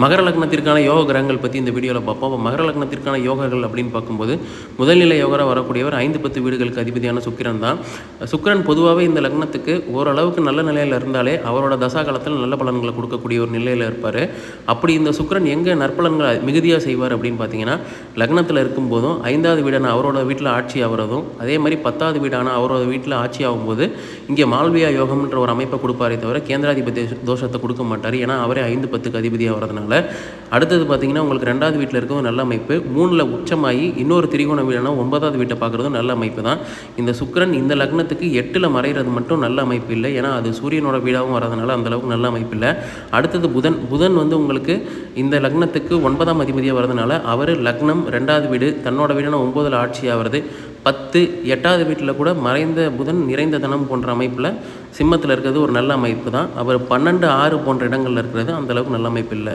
மகர லக்னத்திற்கான யோக கிரகங்கள் பற்றி இந்த வீடியோவில் பார்ப்போம். அப்போ மகர லக்னத்திற்கான யோகங்கள் அப்படின்னு பார்க்கும்போது முதல்நிலை யோகராக வரக்கூடியவர் ஐந்து பத்து வீடுகளுக்கு அதிபதியான சுக்கிரன் தான். சுக்கிரன் பொதுவாகவே இந்த லக்னத்துக்கு ஓரளவுக்கு நல்ல நிலையில் இருந்தாலே அவரோட தசா காலத்தில் நல்ல பலன்களை கொடுக்கக்கூடிய ஒரு நிலையில் இருப்பார். அப்படி இந்த சுக்கிரன் எங்கே நற்பலன்களை மிகுதியாக செய்வார் அப்படின்னு பார்த்தீங்கன்னா லக்னத்தில் இருக்கும்போதும் ஐந்தாவது வீடான அவரோட வீட்டில் ஆட்சி ஆகிறதும் அதே மாதிரி பத்தாவது வீடான அவரோட வீட்டில் ஆட்சி ஆகும்போது இங்கே மால்வியா யோகம்ன்ற ஒரு அமைப்பை கொடுப்பாரே தவிர கேந்திராதிபதி தோஷத்தை கொடுக்க மாட்டார். ஏன்னா அவரே ஐந்து பத்துக்கு அதிபதியாக வரதுனால அடுத்தது பார்த்தீங்கன்னா உங்களுக்கு ரெண்டாவது வீட்டில் இருக்கவும் நல்ல அமைப்பு. மூணில் உச்சமாகி இன்னொரு திரிகோண வீடுனா ஒன்பதாவது வீட்டை பார்க்குறதும் நல்ல அமைப்பு தான். இந்த சுக்கரன் இந்த லக்னத்துக்கு எட்டில் மறைகிறது மட்டும் நல்ல அமைப்பு இல்லை. ஏன்னா அது சூரியனோட வீடாகவும் வரதுனால அந்தளவுக்கு நல்ல அமைப்பு இல்லை. அடுத்தது புதன். புதன் வந்து உங்களுக்கு இந்த லக்னத்துக்கு ஒன்பதாம் அதிபதியாக வரதுனால அவர் லக்னம் ரெண்டாவது வீடு தன்னோட வீடுனா ஒம்போதில் ஆட்சி ஆகிறது பத்து எட்டாவது வீட்டில் கூட மறைந்த புதன் நிறைந்த தனம் போன்ற அமைப்பில் சிம்மத்தில் இருக்கிறது ஒரு நல்ல அமைப்பு தான். அவர் பன்னெண்டு ஆறு போன்ற இடங்களில் இருக்கிறது அந்தளவுக்கு நல்ல அமைப்பு இல்லை.